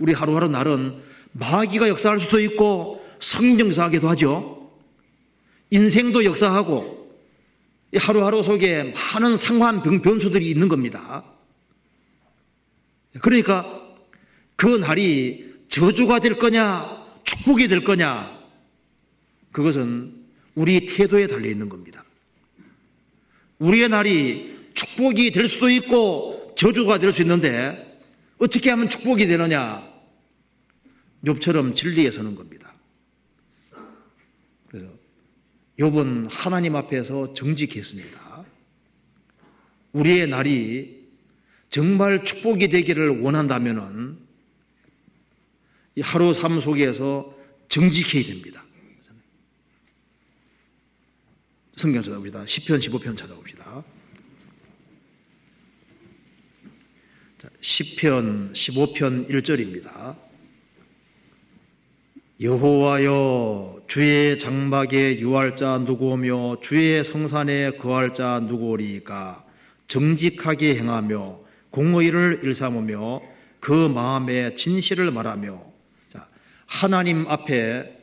우리 하루하루 날은 마귀가 역사할 수도 있고 성령 역사하기도 하죠. 인생도 역사하고 하루하루 속에 많은 상황 변수들이 있는 겁니다. 그러니까 그 날이 저주가 될 거냐, 축복이 될 거냐, 그것은 우리 태도에 달려 있는 겁니다. 우리의 날이 축복이 될 수도 있고 저주가 될 수 있는데 어떻게 하면 축복이 되느냐? 욥처럼 진리에 서는 겁니다. 그래서 욥은 하나님 앞에서 정직했습니다. 우리의 날이 정말 축복이 되기를 원한다면은 하루 삶 속에서 정직해야 됩니다. 성경 찾아봅시다. 10편, 15편 찾아봅시다. 자, 10편, 15편 1절입니다. 여호와여 주의 장막에 유할 자 누구오며 주의 성산에 거할 자 누구오리까? 정직하게 행하며 공의를 일삼으며 그 마음에 진실을 말하며. 자, 하나님 앞에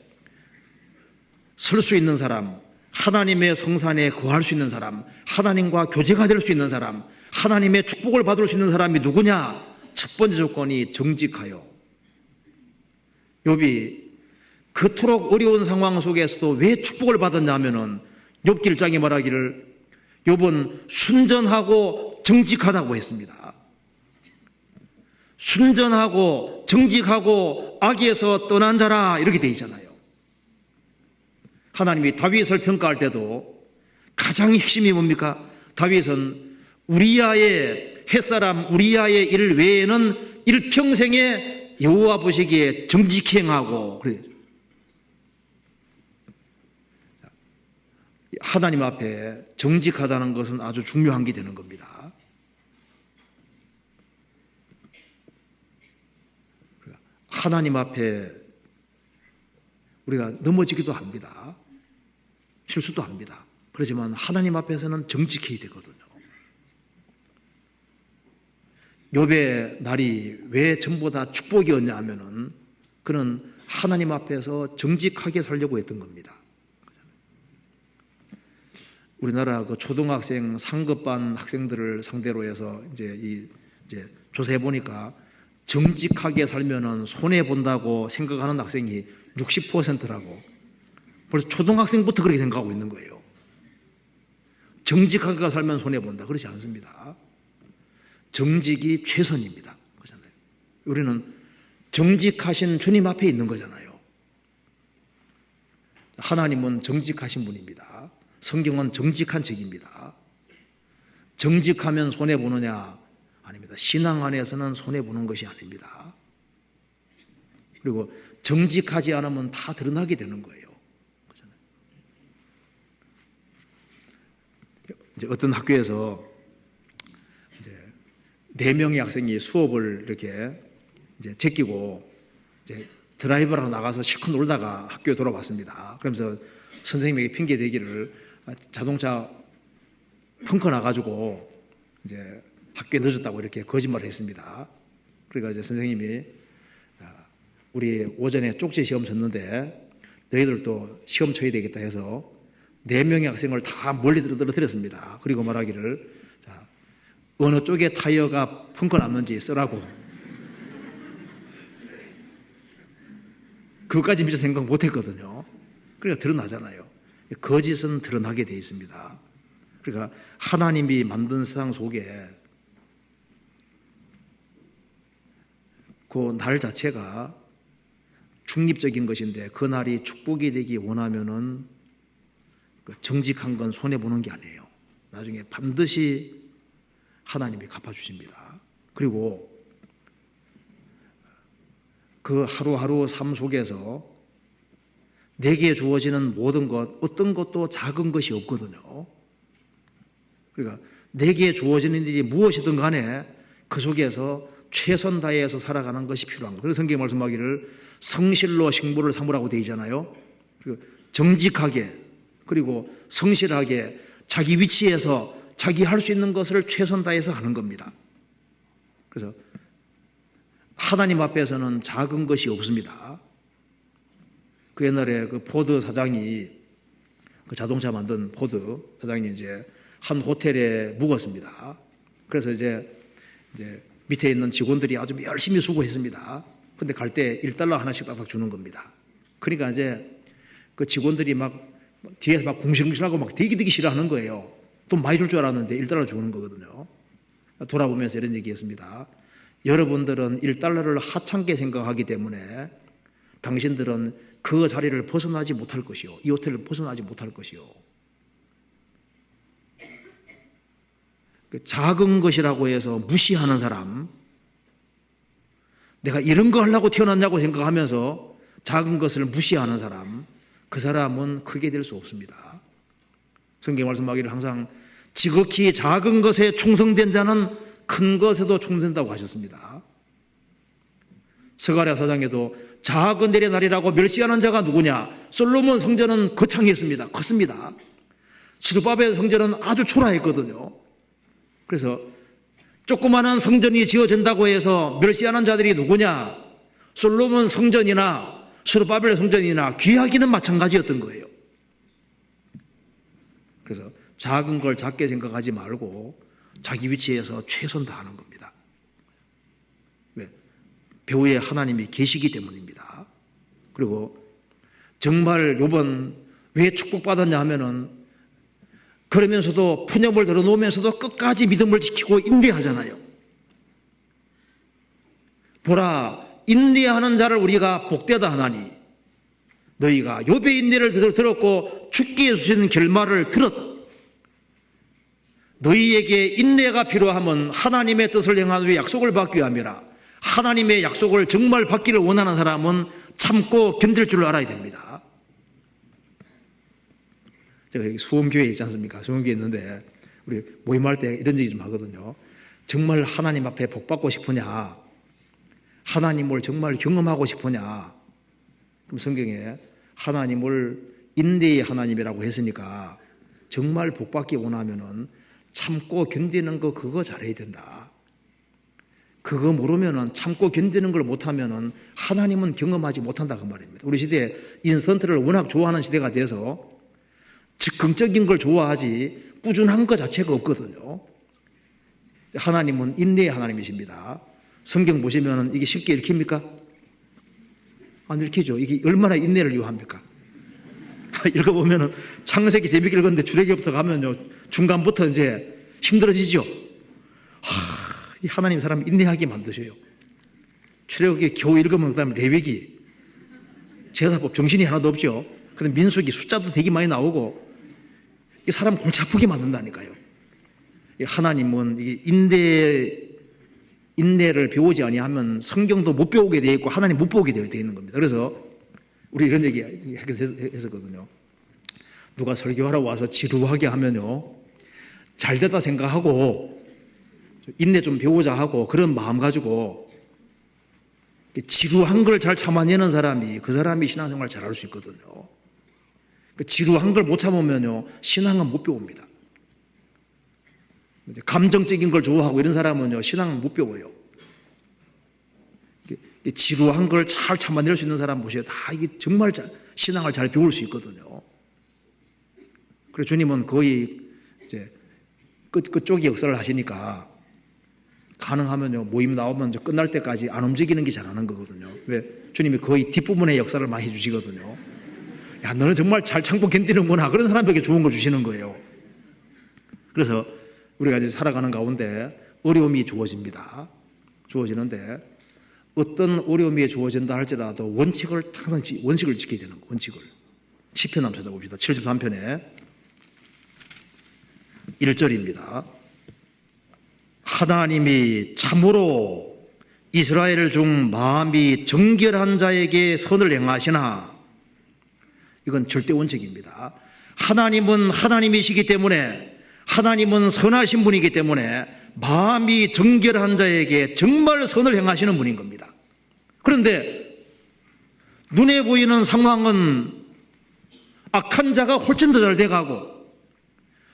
설 수 있는 사람 하나님의 성산에 거할 수 있는 사람 하나님과 교제가 될 수 있는 사람 하나님의 축복을 받을 수 있는 사람이 누구냐? 첫 번째 조건이 정직하여. 욥이 그토록 어려운 상황 속에서도 왜 축복을 받았냐면은 욥길장이 말하기를 욥은 순전하고 정직하다고 했습니다. 순전하고 정직하고 악에서 떠난 자라 이렇게 돼 있잖아요. 하나님이 다윗을 평가할 때도 가장 핵심이 뭡니까? 다윗은 우리야의 햇사람 우리야의 일 외에는 일평생에 여호와 보시기에 정직히 행하고 그래. 하나님 앞에 정직하다는 것은 아주 중요한 게 되는 겁니다. 하나님 앞에 우리가 넘어지기도 합니다. 실수도 합니다. 그렇지만 하나님 앞에서는 정직해야 되거든요. 욥의 날이 왜 전부 다 축복이었냐 하면은 그는 하나님 앞에서 정직하게 살려고 했던 겁니다. 우리나라 그 초등학생 상급반 학생들을 상대로 해서 이제 이 이제 조사해 보니까 정직하게 살면은 손해 본다고 생각하는 학생이 60%라고 벌써 초등학생부터 그렇게 생각하고 있는 거예요. 정직하게 살면 손해 본다. 그렇지 않습니다. 정직이 최선입니다. 그잖아요. 우리는 정직하신 주님 앞에 있는 거잖아요. 하나님은 정직하신 분입니다. 성경은 정직한 책입니다. 정직하면 손해보느냐? 아닙니다. 신앙 안에서는 손해보는 것이 아닙니다. 그리고 정직하지 않으면 다 드러나게 되는 거예요. 이제 어떤 학교에서 네 명의 학생이 수업을 이렇게 이제 제끼고 이제 드라이브라고 나가서 실컷 놀다가 학교에 돌아왔습니다. 그러면서 선생님에게 핑계 대기를 자동차 펑크 나가지고 이제 학교에 늦었다고 이렇게 거짓말을 했습니다. 그러니까 이제 선생님이 아, 우리 오전에 쪽지 시험 쳤는데 너희들도 시험 쳐야 되겠다 해서 네 명의 학생을 다 멀리 들어들었습니다. 그리고 말하기를 자, 어느 쪽에 타이어가 펑크 났는지 쓰라고. 그것까지 미처 생각 못 했거든요. 그러니까 드러나잖아요. 거짓은 드러나게 되어 있습니다. 그러니까 하나님이 만든 세상 속에 그 날 자체가 중립적인 것인데 그 날이 축복이 되기 원하면은 그 정직한 건 손해 보는 게 아니에요. 나중에 반드시 하나님이 갚아 주십니다. 그리고 그 하루하루 삶 속에서 내게 주어지는 모든 것, 어떤 것도 작은 것이 없거든요. 그러니까 내게 주어지는 일이 무엇이든 간에 그 속에서 최선 다해서 살아가는 것이 필요한 거예요. 그래서 성경 말씀하기를 성실로 식물을 삼으라고 되어 있잖아요. 정직하게 그리고 성실하게 자기 위치에서 자기 할 수 있는 것을 최선 다해서 하는 겁니다. 그래서 하나님 앞에서는 작은 것이 없습니다. 그 옛날에 그 포드 사장이 그 자동차 만든 포드 사장이 이제 한 호텔에 묵었습니다. 그래서 이제 이제 밑에 있는 직원들이 아주 열심히 수고했습니다. 근데 갈 때 1달러 하나씩 딱딱 주는 겁니다. 그러니까 이제 그 직원들이 막 뒤에서 막 궁시궁시하고 막 되게 싫어하는 거예요. 돈 많이 줄 줄 알았는데 1달러 주는 거거든요. 돌아보면서 이런 얘기 했습니다. 여러분들은 1달러를 하찮게 생각하기 때문에 당신들은 그 자리를 벗어나지 못할 것이요. 이 호텔을 벗어나지 못할 것이요. 그 작은 것이라고 해서 무시하는 사람, 내가 이런 거 하려고 태어났냐고 생각하면서 작은 것을 무시하는 사람, 그 사람은 크게 될 수 없습니다. 성경 말씀하기를 항상 지극히 작은 것에 충성된 자는 큰 것에도 충성된다고 하셨습니다. 서가랴 사장에도 작은 내의 날이라고 멸시하는 자가 누구냐? 솔로몬 성전은 거창했습니다. 컸습니다. 스루바벨 성전은 아주 초라했거든요. 그래서 조그마한 성전이 지어진다고 해서 멸시하는 자들이 누구냐? 솔로몬 성전이나 스루바벨 성전이나 귀하기는 마찬가지였던 거예요. 그래서 작은 걸 작게 생각하지 말고 자기 위치에서 최선 다하는 겁니다. 왜? 배후에 하나님이 계시기 때문입니다. 그리고 정말 요번 왜 축복받았냐 하면은 그러면서도 푸념을 들어놓으면서도 끝까지 믿음을 지키고 인내하잖아요. 보라, 인내하는 자를 우리가 복되다 하나니 너희가 요배 인내를 들었고 죽게 주시는 결말을 들었 너희에게 인내가 필요하면 하나님의 뜻을 행하는 약속을 받기 위함이라. 하나님의 약속을 정말 받기를 원하는 사람은 참고 견딜 줄 알아야 됩니다. 제가 여기 수원교회 있지 않습니까? 수원교회 있는데 우리 모임할 때 이런 얘기 좀 하거든요. 정말 하나님 앞에 복 받고 싶으냐? 하나님을 정말 경험하고 싶으냐? 그럼 성경에 하나님을 인내의 하나님이라고 했으니까 정말 복 받기 원하면은 참고 견디는 거 그거 잘해야 된다. 그거 모르면은 참고 견디는 걸 못하면은 하나님은 경험하지 못한다 그 말입니다. 우리 시대에 인스턴트를 워낙 좋아하는 시대가 돼서 즉흥적인 걸 좋아하지 꾸준한 것 자체가 없거든요. 하나님은 인내의 하나님이십니다. 성경 보시면은 이게 쉽게 읽힙니까? 안 읽히죠. 이게 얼마나 인내를 요합니까? 읽어보면은 창세기 재밌게 읽었는데 주례기부터 가면요. 중간부터 이제 힘들어지죠. 하, 하나님 사람 인내하게 만드셔요. 출애굽기 겨우 읽으면 그다음 레위기 제사법 정신이 하나도 없죠. 근데 민수기 숫자도 되게 많이 나오고 사람 골치 아프게 만든다니까요. 하나님은 인내 인내를 배우지 아니하면 성경도 못 배우게 돼 있고 하나님 못 보게 되어 있는 겁니다. 그래서 우리 이런 얘기 했었거든요. 누가 설교하러 와서 지루하게 하면요. 잘 됐다 생각하고 인내 좀 배우자 하고 그런 마음 가지고 지루한 걸 잘 참아내는 사람이 그 사람이 신앙생활 잘할 수 있거든요. 그 지루한 걸 못 참으면요. 신앙은 못 배웁니다. 감정적인 걸 좋아하고 이런 사람은요. 신앙은 못 배워요. 지루한 걸 잘 참아낼 수 있는 사람 보셔야 다 이게 정말 신앙을 잘 배울 수 있거든요. 그래서 주님은 거의 이제 끝, 끝쪽에 역사를 하시니까 가능하면요, 모임 나오면 끝날 때까지 안 움직이는 게 잘하는 거거든요. 왜? 주님이 거의 뒷부분의 역사를 많이 해주시거든요. 야, 너는 정말 잘 참고 견디는구나. 그런 사람에게 좋은 걸 주시는 거예요. 그래서 우리가 이제 살아가는 가운데 어려움이 주어집니다. 주어지는데 어떤 어려움이 주어진다 할지라도 원칙을 항상 원칙을 지켜야 되는 거, 원칙을. 10편 한번 찾아봅시다. 73편에 1절입니다. 하나님이 참으로 이스라엘 중 마음이 정결한 자에게 선을 행하시나 이건 절대 원칙입니다. 하나님은 하나님이시기 때문에 하나님은 선하신 분이기 때문에 마음이 정결한 자에게 정말 선을 행하시는 분인 겁니다. 그런데 눈에 보이는 상황은 악한 자가 훨씬 더 잘 돼가고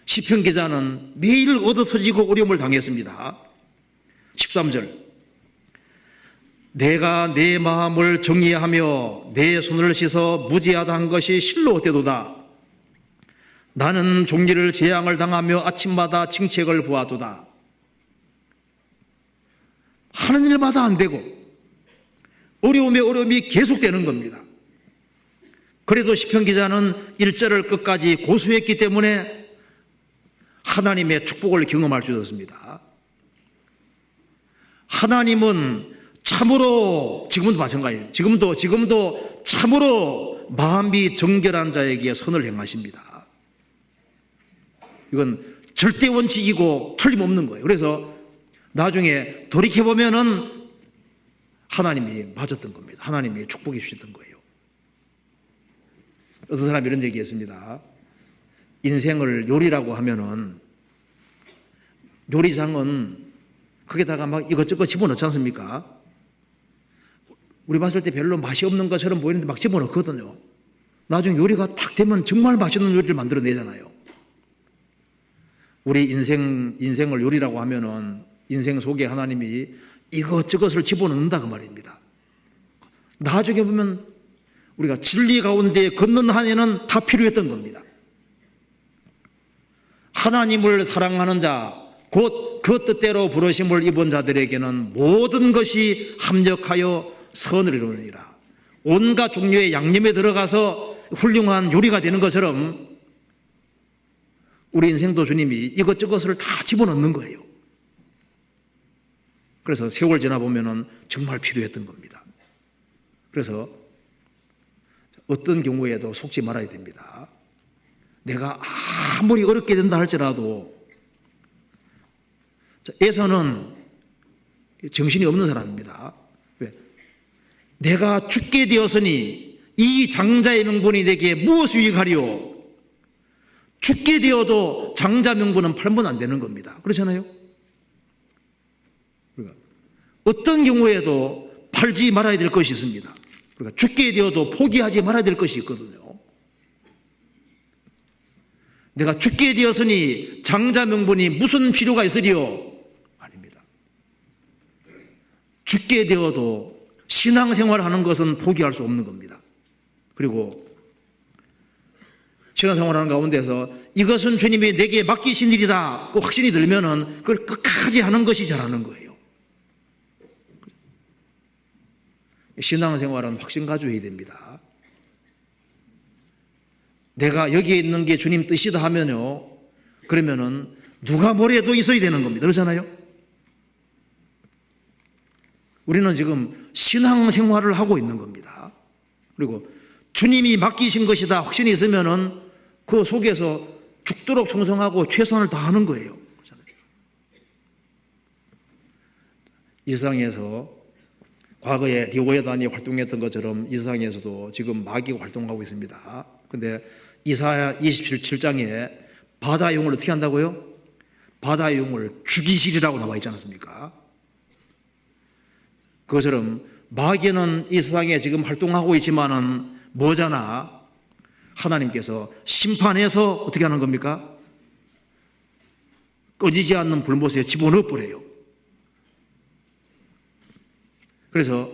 시편 기자는 매일 얻어 터지고 어려움을 당했습니다. 13절 내가 내 마음을 정리하며 내 손을 씻어 무지하다 한 것이 실로 되도다. 나는 종리를 재앙을 당하며 아침마다 칭책을 보아도다. 하는 일마다 안 되고 어려움에 어려움이 계속되는 겁니다. 그래도 시편 기자는 일절을 끝까지 고수했기 때문에 하나님의 축복을 경험할 수 있었습니다. 하나님은 참으로 지금도 마찬가지예요. 지금도 지금도 참으로 마음이 정결한 자에게 선을 행하십니다. 이건 절대 원칙이고 틀림없는 거예요. 그래서 나중에 돌이켜 보면은 하나님이 맞았던 겁니다. 하나님이 축복해 주셨던 거예요. 어떤 사람이 이런 얘기했습니다. 인생을 요리라고 하면은 요리장은 거기다가 막 이것저것 집어넣지 않습니까? 우리 봤을 때 별로 맛이 없는 것처럼 보이는데 막 집어넣거든요. 나중에 요리가 탁 되면 정말 맛있는 요리를 만들어내잖아요. 우리 인생, 인생을 요리라고 하면은 인생 속에 하나님이 이것저것을 집어넣는다 그 말입니다. 나중에 보면 우리가 진리 가운데 걷는 한에는 다 필요했던 겁니다. 하나님을 사랑하는 자, 곧 그 뜻대로 부르심을 입은 자들에게는 모든 것이 합력하여 선을 이루느니라. 온갖 종류의 양념에 들어가서 훌륭한 요리가 되는 것처럼 우리 인생도 주님이 이것저것을 다 집어넣는 거예요. 그래서 세월 지나 보면은 정말 필요했던 겁니다. 그래서 어떤 경우에도 속지 말아야 됩니다. 내가 아무리 어렵게 된다 할지라도 에서는 정신이 없는 사람입니다. 왜? 내가 죽게 되었으니 이 장자의 명분이 내게 무엇 유익하리요? 죽게 되어도 장자 명분은 팔면 안 되는 겁니다. 그렇잖아요? 그러니까 어떤 경우에도 팔지 말아야 될 것이 있습니다. 그러니까 죽게 되어도 포기하지 말아야 될 것이 있거든요. 내가 죽게 되었으니 장자 명분이 무슨 필요가 있으리요? 죽게 되어도 신앙생활 하는 것은 포기할 수 없는 겁니다. 그리고 신앙생활 하는 가운데서 이것은 주님이 내게 맡기신 일이다. 그 확신이 들면은 그걸 끝까지 하는 것이 잘하는 거예요. 신앙생활은 확신 가져야 됩니다. 내가 여기에 있는 게 주님 뜻이다 하면요. 그러면은 누가 뭐래도 있어야 되는 겁니다. 그렇잖아요? 우리는 지금 신앙 생활을 하고 있는 겁니다. 그리고 주님이 맡기신 것이다 확신이 있으면은 그 속에서 죽도록 충성하고 최선을 다하는 거예요. 이 세상에서 과거에 리오에단이 활동했던 것처럼 이 세상에서도 지금 마귀가 활동하고 있습니다. 근데 이사야 27장에 바다 용을 어떻게 한다고요? 바다 용을 죽이시리라고 나와 있지 않습니까? 그것처럼 마귀는 이 세상에 지금 활동하고 있지만은 뭐잖아? 하나님께서 심판해서 어떻게 하는 겁니까? 꺼지지 않는 불못에 집어넣어 버려요. 그래서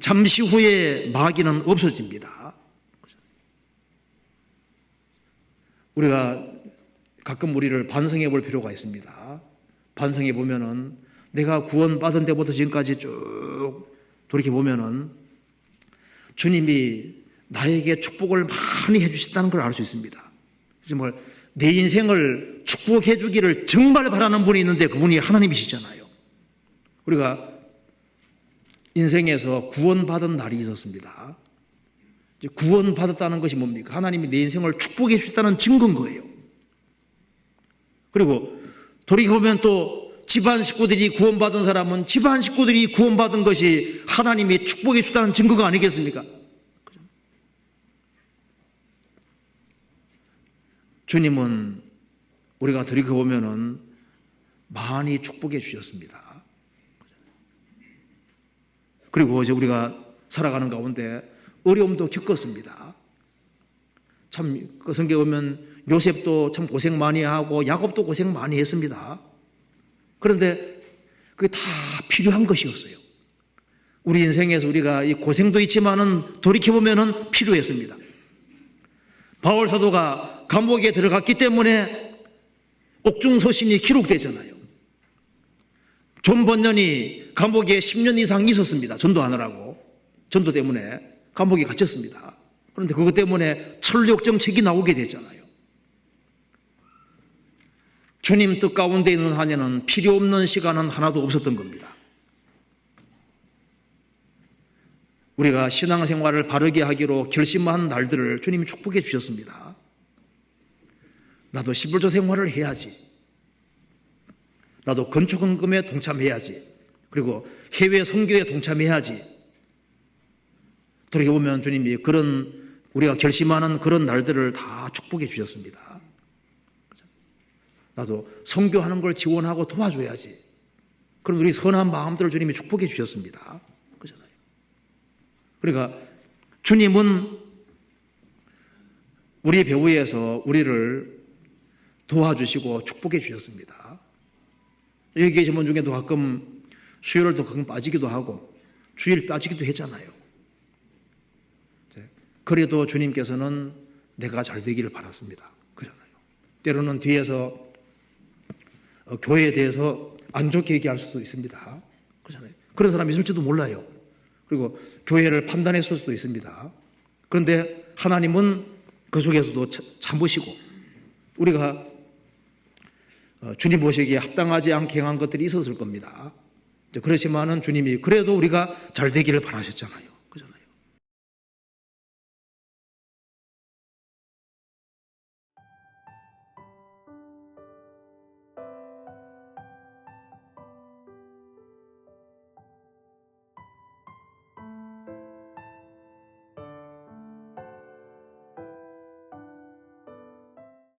잠시 후에 마귀는 없어집니다. 우리가 가끔 우리를 반성해 볼 필요가 있습니다. 반성해 보면은 내가 구원받은 때부터 지금까지 쭉 돌이켜 보면은 주님이 나에게 축복을 많이 해주셨다는 걸 알 수 있습니다. 정말 내 인생을 축복해 주기를 정말 바라는 분이 있는데 그분이 하나님이시잖아요. 우리가 인생에서 구원받은 날이 있었습니다. 구원받았다는 것이 뭡니까? 하나님이 내 인생을 축복해 주셨다는 증거인 거예요. 그리고 돌이켜보면 또 집안 식구들이 구원받은 사람은 집안 식구들이 구원받은 것이 하나님이 축복해 주셨다는 증거가 아니겠습니까? 주님은 우리가 돌이켜보면은 많이 축복해 주셨습니다. 그리고 이제 우리가 살아가는 가운데 어려움도 겪었습니다. 참, 그 성경 보면 요셉도 참 고생 많이 하고 야곱도 고생 많이 했습니다. 그런데 그게 다 필요한 것이었어요. 우리 인생에서 우리가 이 고생도 있지만은 돌이켜보면은 필요했습니다. 바울 사도가 감옥에 들어갔기 때문에 옥중서신이 기록되잖아요. 존 번년이 감옥에 10년 이상 있었습니다. 전도하느라고. 전도 때문에 감옥에 갇혔습니다. 그런데 그것 때문에 철력 정책이 나오게 됐잖아요. 주님 뜻 가운데 있는 한에는 필요 없는 시간은 하나도 없었던 겁니다. 우리가 신앙생활을 바르게 하기로 결심한 날들을 주님이 축복해 주셨습니다. 나도 11조 생활을 해야지. 나도 건축헌금에 동참해야지. 그리고 해외 선교에 동참해야지. 돌이켜보면 주님이 그런 우리가 결심하는 그런 날들을 다 축복해 주셨습니다. 나도 선교하는 걸 지원하고 도와줘야지. 그럼 우리 선한 마음들을 주님이 축복해 주셨습니다. 그잖아요. 그러니까 주님은 우리 배후에서 우리를 도와주시고 축복해 주셨습니다. 여기 계신 분 중에도 가끔 수요일도 가끔 빠지기도 하고 주일 빠지기도 했잖아요. 그래도 주님께서는 내가 잘 되기를 바랐습니다. 그잖아요. 때로는 뒤에서 어, 교회에 대해서 안 좋게 얘기할 수도 있습니다. 그렇잖아요. 그런 사람이 있을지도 몰라요. 그리고 교회를 판단했을 수도 있습니다. 그런데 하나님은 그 속에서도 참으시고 우리가 어, 주님 보시기에 합당하지 않게 행한 것들이 있었을 겁니다. 그렇지만은 주님이 그래도 우리가 잘 되기를 바라셨잖아요.